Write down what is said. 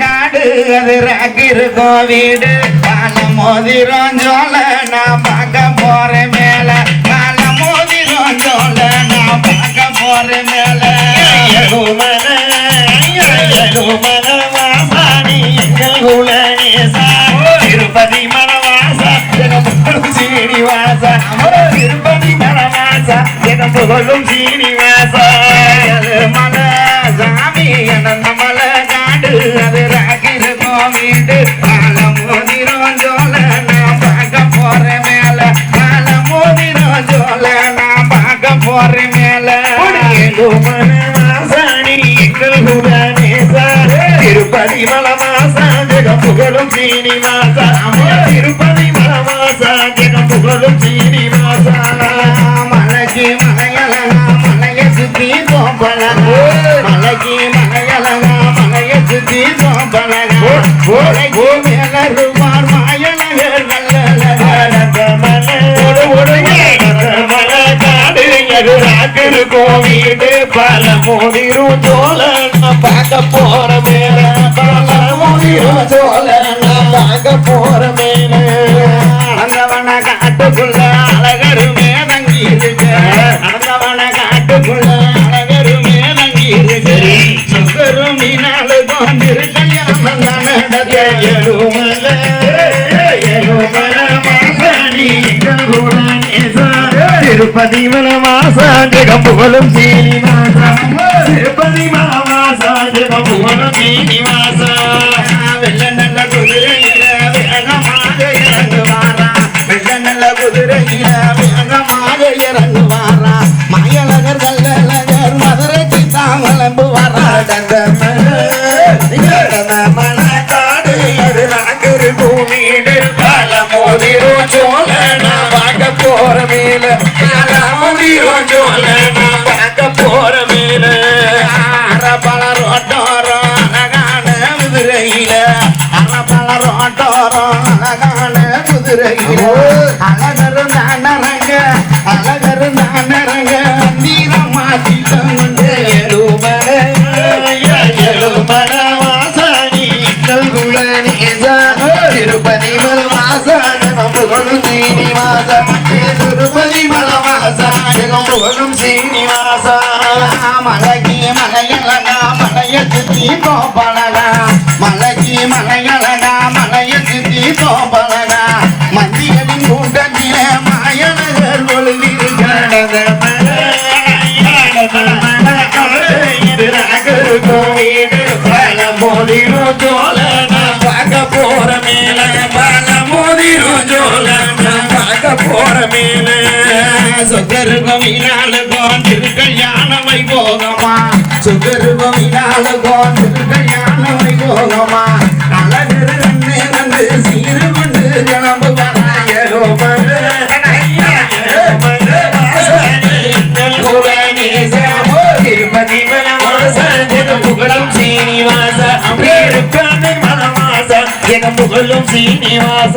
காடு அது ராக்கிருக்கோம் வீடு கால மோதிரம் ஜோல நான் பார்க்க போறேன் மேல. கால மோதிரம் ஜோல நான் பார்க்க போறேன் மேல. எழுமல, எழுமல வாசாணி எங்கள் குலநேசா. திருப்பதி மனவாசா புகழும் சீனிவாசா திருப்பதி மனவாசா ஜெகம் புகழும் எழுமல வாசாணி எங்கள் குலநேசா. திருப்பதி மலவாசா ஜெகம் புகழும் சீனிவாசா திருப்பதி மலவாசா ஜெகம் புகழும் சீனிவாசா. மலைக்கு மலையழகா மலைய சுத்தி கோம்பழகா. மலைக்கு மலையழகா மலைய சுத்தி கோம்பழகா. மலைக்கு மேல ரூபார் மாயழகர் நல்லழகா கோவிடு பல மோதிரும் சோழ பார்க்க போற மேல. பல மோதிரும் சோழ பார்க்க போ திருப்பதி மலமாசா ஜெகம் புகழும் சீனிவாசா. திருப்பதி மலமாசா ஜெகம் புகழும் சீனிவாசா. மோதிரும் சோழ நான் பார்க்க போற மேல அரபல ரோட்டோரம் அழகான குதிரையில அரபல ரோட்டோரம் அழகான குதிரையில அழகரு நானரங்க அழகரு நானரங்க நீரம் வாசாணி திருப்பதி மலவாசா புகழும் புகழும் சீனிவாசா. மலைக்கு மலையழகா மலைய சுத்தி கோபலகா மலைக்கு மலையழகா மலைய சுத்தி கோபலகா மந்தியலின் கூட்டத்தில மாயழகர் ஒளிந்திருக்கிறது போற மேல பல மோதிரும் ஜோல பார்க்க போற மேல சுகரு கோவிலால கோந்திரு கல்யாண வைபோகமா சுகரு கோவிலால கோந்திரு கல்யாண வைபோகமா அழகரு அண்ணே வந்து சீரு கொண்டு கிளம்பு வராயரோ திருப்பதி புகழும் சீனிவாச புகழும் சீனிவாச.